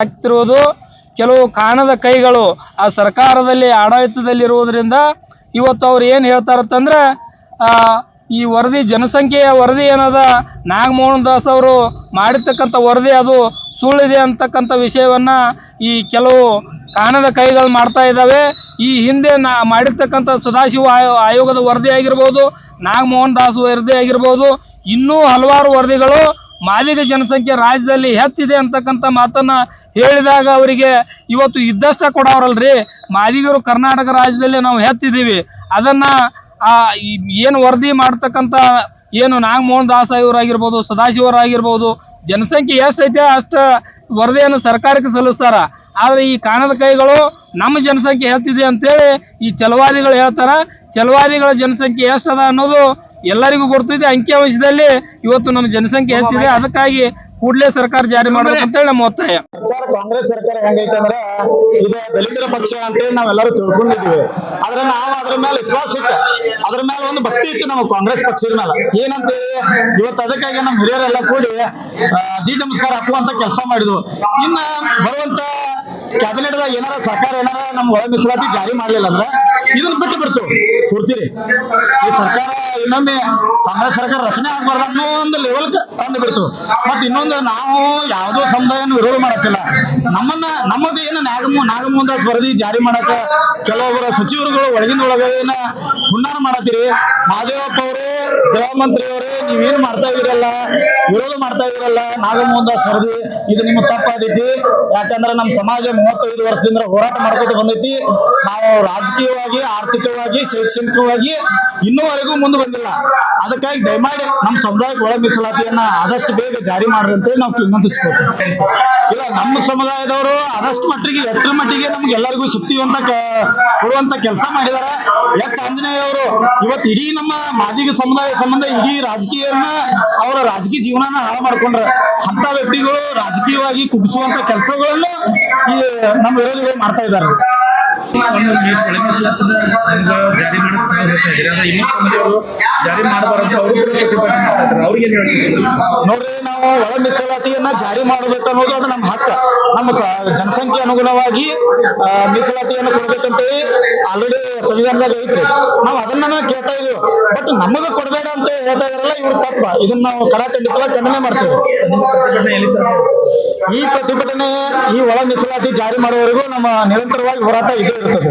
ಆಗ್ತಿರುವುದು ಕೆಲವು ಕಾಣದ ಕೈಗಳು ಆ ಸರ್ಕಾರದಲ್ಲಿ ಆಡಳಿತದಲ್ಲಿರುವುದರಿಂದ ಇವತ್ತು ಅವ್ರು ಏನು ಆ, ಈ ವರದಿ ಜನಸಂಖ್ಯೆಯ ವರದಿ ಏನದ? ನಾಗಮೋಹನ್ ದಾಸ್ ಅವರು ಮಾಡಿರ್ತಕ್ಕಂಥ ವರದಿ ಅದು ಸುಳ್ಳಿದೆ ಅಂತಕ್ಕಂಥ ವಿಷಯವನ್ನ ಈ ಕೆಲವು ಕಾಣದ ಕೈಗಳು ಮಾಡ್ತಾ ಇದ್ದಾವೆ. ಈ ಹಿಂದೆ ನಾ ಮಾಡಿರ್ತಕ್ಕಂಥ ಸದಾಶಿವ ಆಯೋ- ಆಯೋಗದ ವರದಿ ಆಗಿರ್ಬೋದು ನಾಗಮೋಹನ್ ದಾಸ್ ವರದಿ ಆಗಿರ್ಬೋದು ಇನ್ನೂ ಹಲವಾರು ವರದಿಗಳು ಮಾದಿಗ ಜನಸಂಖ್ಯೆ ರಾಜ್ಯದಲ್ಲಿ ಹೆಚ್ಚಿದೆ ಅಂತಕ್ಕಂಥ ಮಾತನ್ನ ಹೇಳಿದಾಗ ಅವರಿಗೆ ಇವತ್ತು ಇದ್ದಷ್ಟ ಕೊಡೋರಲ್ರಿ. ಮಾದಿಗರು ಕರ್ನಾಟಕ ರಾಜ್ಯದಲ್ಲಿ ನಾವು ಹೆಚ್ಚಿದ್ದೀವಿ. ಅದನ್ನ, ಆ ಏನು ವರದಿ ಮಾಡ್ತಕ್ಕಂಥ, ಏನು ನಾಗಮೋಹನ್ ದಾಸ್ ಇವರಾಗಿರ್ಬೋದು ಸದಾಶಿವರಾಗಿರ್ಬೋದು ಜನಸಂಖ್ಯೆ ಎಷ್ಟೈತೆ ಅಷ್ಟು ವರದಿಯನ್ನು ಸರ್ಕಾರಕ್ಕೆ ಸಲ್ಲಿಸ್ತಾರ. ಆದರೆ ಈ ಕಾಣದ ಕೈಗಳು ನಮ್ಮ ಜನಸಂಖ್ಯೆ ಹೆಚ್ಚಿದೆ ಅಂತೇಳಿ ಈ ಚಲವಾದಿಗಳು ಹೇಳ್ತಾರೆ. ಚಲವಾದಿಗಳ ಜನಸಂಖ್ಯೆ ಎಷ್ಟದ ಅನ್ನೋದು ಎಲ್ಲರಿಗೂ ಗೊತ್ತಿದೆ ಅಂಕಿಅಂಶದಲ್ಲಿ ಇವತ್ತು ನಮ್ಮ ಜನಸಂಖ್ಯೆ ಹೆಚ್ಚಿದೆ. ಅದಕ್ಕಾಗಿ ಕೂಡಲೇ ಸರ್ಕಾರ ಜಾರಿ ಮಾಡ್ಬೇಕಂತ ಹೇಳಿ ನಮ್ಮ ಒತ್ತಾಯ. ಕಾಂಗ್ರೆಸ್ ಸರ್ಕಾರ ಹೆಂಗೈತೆ ಅಂದ್ರೆ ಇದು ದಲಿತರ ಪಕ್ಷ ಅಂತೇಳಿ ನಾವೆಲ್ಲರೂ ತಿಳ್ಕೊಂಡಿದ್ದೀವಿ. ಆದ್ರೆ ನಾವು ಅದ್ರ ಮೇಲೆ ವಿಶ್ವಾಸ ಇತ್ತು ಅದ್ರ ಮೇಲೆ ಒಂದು ಭಕ್ತಿ ಇತ್ತು ನಮ್ಮ ಕಾಂಗ್ರೆಸ್ ಪಕ್ಷದ ಮೇಲೆ. ಏನಂತ ಇವತ್ತು ಅದಕ್ಕಾಗಿ ನಮ್ಮ ಹಿರಿಯರೆಲ್ಲ ಕೂಡಿ ದಿ ನಮಸ್ಕಾರ ಹಾಕುವಂತ ಕೆಲಸ ಮಾಡಿದ್ವು ಇನ್ನ ಬರುವಂತ ಕ್ಯಾಬಿನೆಟ್ ದಾಗ ಏನಾರ ಸರ್ಕಾರ ಏನಾರ ನಮ್ಮ ಒಳ ಮೀಸಲಾತಿ ಜಾರಿ ಮಾಡಲಿಲ್ಲ ಅಂದ್ರೆ ಇದನ್ನ ಬಿಟ್ಟು ಬಿಡ್ತು. ಕೊಡ್ತೀರಿ ಈ ಸರ್ಕಾರ ಇನ್ನೊಮ್ಮೆ ಕಾಂಗ್ರೆಸ್ ಸರ್ಕಾರ ರಚನೆ ಆಗ್ಬಾರ್ದು ಅನ್ನೋ ಒಂದು ಲೆವೆಲ್ ತಂದು ಬಿಡ್ತು. ಮತ್ತೆ ಇನ್ನೊಂದು ನಾವು ಯಾವುದೋ ಸಮುದಾಯನ ವಿರೋಧ ಮಾಡತ್ತಿಲ್ಲ. ನಮ್ಮನ್ನ, ನಮ್ಮದು ಏನು ನಾಗಮ್ಮ ನಾಗಮೋಹನ್ ದಾಸ್ ವರದಿ ಜಾರಿ ಮಾಡಕ ಕೆಲವೊಬ್ಬರ ಸಚಿವರುಗಳು ಒಳಗಿನ ಒಳಗ ಏನ ಹುನ್ನಾರ ಮಾಡತ್ತೀರಿ. ಮಹದೇವಪ್ಪ ಅವರೇ ಗೃಹಮಂತ್ರಿ ಅವರೇ, ನೀವೇನ್ ಮಾಡ್ತಾ ಇದೀರಲ್ಲ ವಿರೋಧ ಮಾಡ್ತಾ ಇದೀರಲ್ಲ ನಾಗಮೋಹನ್ ದಾಸ್ ವರದಿ ಇದು ನಿಮ್ಮ ತಪ್ಪಾದೈತಿ. ಯಾಕಂದ್ರೆ ನಮ್ಮ ಸಮಾಜ ಮೂವತ್ತೈದು ವರ್ಷದಿಂದ ಹೋರಾಟ ಮಾಡ್ಕೊತ ಬಂದೈತಿ. ನಾವು ರಾಜಕೀಯವಾಗಿ, ಆರ್ಥಿಕವಾಗಿ, ಶೈಕ್ಷಣಿಕವಾಗಿ ಇನ್ನೂವರೆಗೂ ಮುಂದೆ ಬಂದಿಲ್ಲ. ಅದಕ್ಕಾಗಿ ದಯಮಾಡಿ ನಮ್ಮ ಸಮುದಾಯಕ್ಕೆ ಒಳ ಮೀಸಲಾತಿಯನ್ನ ಆದಷ್ಟು ಬೇಗ ಜಾರಿ ಮಾಡ್ರಿ ಅಂತೇಳಿ ನಾವು ವಿನಂತಿಸ್ಕೊಳ್ತೀವಿ ಇಲ್ಲ, ನಮ್ಮ ಸಮುದಾಯದವರು ಆದಷ್ಟು ಮಟ್ಟಿಗೆ, ಎಷ್ಟರ ಮಟ್ಟಿಗೆ ನಮ್ಗೆ ಎಲ್ಲರಿಗೂ ಸುತ್ತಿವಂತ ಕೊಡುವಂತ ಕೆಲಸ ಮಾಡಿದ್ದಾರೆ ಎಚ್. ಆಂಜನೇಯ ಅವರು, ಇವತ್ತು ಇಡೀ ನಮ್ಮ ಮಾದಿಗ ಸಮುದಾಯ ಸಂಬಂಧ ಇಡೀ ರಾಜಕೀಯನ ಅವರ ರಾಜಕೀಯ ಜೀವನನ ಹಾಳು ಮಾಡ್ಕೊಂಡ್ರ. ಅಂತ ವ್ಯಕ್ತಿಗಳು ರಾಜಕೀಯವಾಗಿ ಕುಗ್ಗಿಸುವಂತ ಕೆಲಸಗಳನ್ನು ಈ ನಮ್ಮ ವಿರೋಧಿಗಳು ಮಾಡ್ತಾ ಇದ್ದಾರೆ. ಜಾರಿ ಜಾರಿ ಮಾಡಬಾರದು ನಾವು ಒಳ ಮೀಸಲಾತಿಯನ್ನ ಜಾರಿ ಮಾಡಬೇಕು ಅನ್ನೋದು ಅದು ನಮ್ಮ ಹಕ್ಕ. ನಮ್ಮ ಜನಸಂಖ್ಯೆ ಅನುಗುಣವಾಗಿ ಮೀಸಲಾತಿಯನ್ನು ಕೊಡ್ಬೇಕಂತೇಳಿ ಆಲ್ರೆಡಿ ಸಂವಿಧಾನದಾಗ ಐತ್ರಿ. ನಾವು ಅದನ್ನ ಕೇಳ್ತಾ ಇದೀವಿ. ಬಟ್ ನಮಗ ಕೊಡಬೇಡ ಅಂತ ಹೇಳ್ತಾ ಇದಾರಲ್ಲ, ಇವ್ರು ತಪ್ಪ. ಇದನ್ನ ನಾವು ಕಡಾಖಂಡಿತವಾಗಿ ಖಂಡನೆ ಮಾಡ್ತೇವೆ. ಈ ಪ್ರತಿಭಟನೆ, ಈ ಒಳ ಮೀಸಲಾತಿ ಜಾರಿ ಮಾಡುವವರೆಗೂ ನಮ್ಮ ನಿರಂತರವಾಗಿ ಹೋರಾಟ ಇದೇ. 这个特别